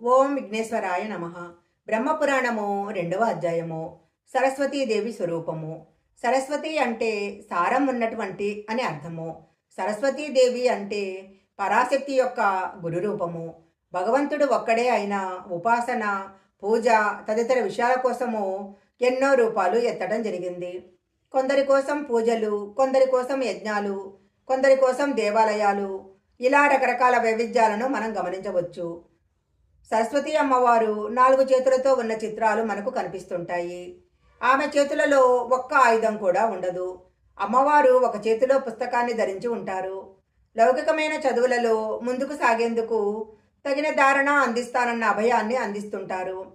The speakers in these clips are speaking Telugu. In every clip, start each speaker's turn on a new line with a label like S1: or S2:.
S1: ఓం విఘ్నేశ్వరాయ నమ. బ్రహ్మపురాణము రెండవ అధ్యాయము. సరస్వతీదేవి స్వరూపము. సరస్వతి అంటే సారం ఉన్నటువంటి అని అర్థము. సరస్వతీదేవి అంటే పరాశక్తి యొక్క గురు రూపము భగవంతుడు ఒక్కడే అయిన ఉపాసన పూజ తదితర విషయాల కోసము ఎన్నో రూపాలు ఎత్తడం జరిగింది. కొందరి కోసం పూజలు కొందరి కోసం యజ్ఞాలు కొందరి కోసం దేవాలయాలు ఇలా రకరకాల వైవిధ్యాలను మనం గమనించవచ్చు. సరస్వతి అమ్మవారు నాలుగు చేతులతో ఉన్న చిత్రాలు మనకు కనిపిస్తుంటాయి. ఆమె చేతులలో ఒక్క ఆయుధం కూడా ఉండదు. అమ్మవారు ఒక చేతిలో పుస్తకాన్ని ధరించి ఉంటారు. లౌకికమైన చదువులలో ముందుకు సాగేందుకు తగిన ధారణ అందిస్తానన్న అభయాన్ని అందిస్తుంటారు.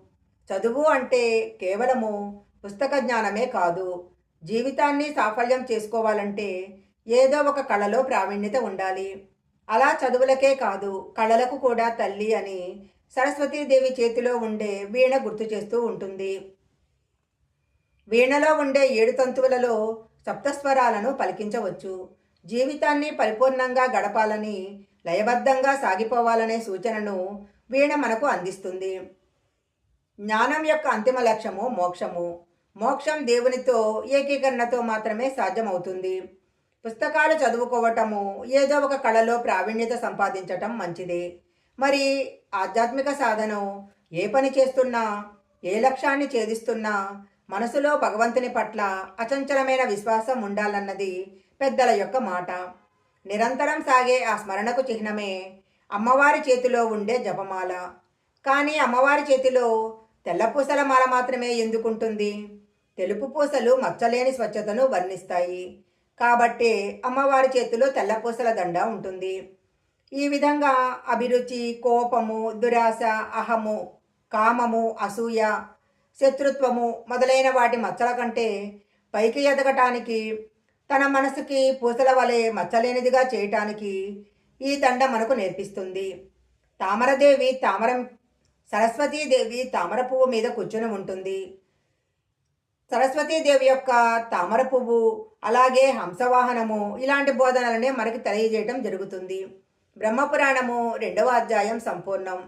S1: చదువు అంటే కేవలము పుస్తక జ్ఞానమే కాదు. జీవితాన్ని సాఫల్యం చేసుకోవాలంటే ఏదో ఒక కళలో ప్రావీణ్యత ఉండాలి. అలా చదువులకే కాదు కళలకు కూడా తల్లి అని సరస్వతీదేవి చేతిలో ఉండే వీణ గుర్తు చేస్తూ ఉంటుంది. వీణలో ఉండే ఏడు తంతువులలో సప్తస్వరాలను పలికించవచ్చు. జీవితాన్ని పరిపూర్ణంగా గడపాలని లయబద్ధంగా సాగిపోవాలనే సూచనను వీణ మనకు అందిస్తుంది. జ్ఞానం యొక్క అంతిమ లక్ష్యము మోక్షము. మోక్షం దేవునితో ఏకీకరణతో మాత్రమే సాధ్యమవుతుంది. పుస్తకాలు చదువుకోవటము ఏదో ఒక కళలో ప్రావీణ్యత సంపాదించటం మంచిది. మరి ఆధ్యాత్మిక సాధనం? ఏ పని చేస్తున్నా? ఏ లక్ష్యాన్ని ఛేదిస్తున్నా? మనసులో భగవంతుని పట్ల అచంచలమైన విశ్వాసం ఉండాలన్నది పెద్దల యొక్క మాట. నిరంతరం సాగే ఆ స్మరణకు చిహ్నమే అమ్మవారి చేతిలో ఉండే జపమాల. కానీ అమ్మవారి చేతిలో తెల్ల పూసల మాల మాత్రమే ఎందుకుంటుంది? తెలుపు పూసలు మచ్చలేని స్వచ్ఛతను వర్ణిస్తాయి. కాబట్టే అమ్మవారి చేతిలో తెల్ల పూసల దండ ఉంటుంది. ఈ విధంగా అభిరుచి కోపము దురాశ అహము కామము అసూయ శత్రుత్వము మొదలైన వాటి మచ్చల కంటే పైకి ఎదగటానికి తన మనసుకి పూసల వలె మచ్చలేనిదిగా చేయటానికి ఈ దండ మనకు నేర్పిస్తుంది. తామరదేవి తామరం సరస్వతీదేవి తామర పువ్వు మీద కూర్చుని ఉంటుంది. సరస్వతీదేవి యొక్క తామర పువ్వు అలాగే హంసవాహనము ఇలాంటి బోధనలనే మనకి తెలియజేయటం జరుగుతుంది. బ్రహ్మపురాణము రెండవ అధ్యాయం సంపూర్ణం.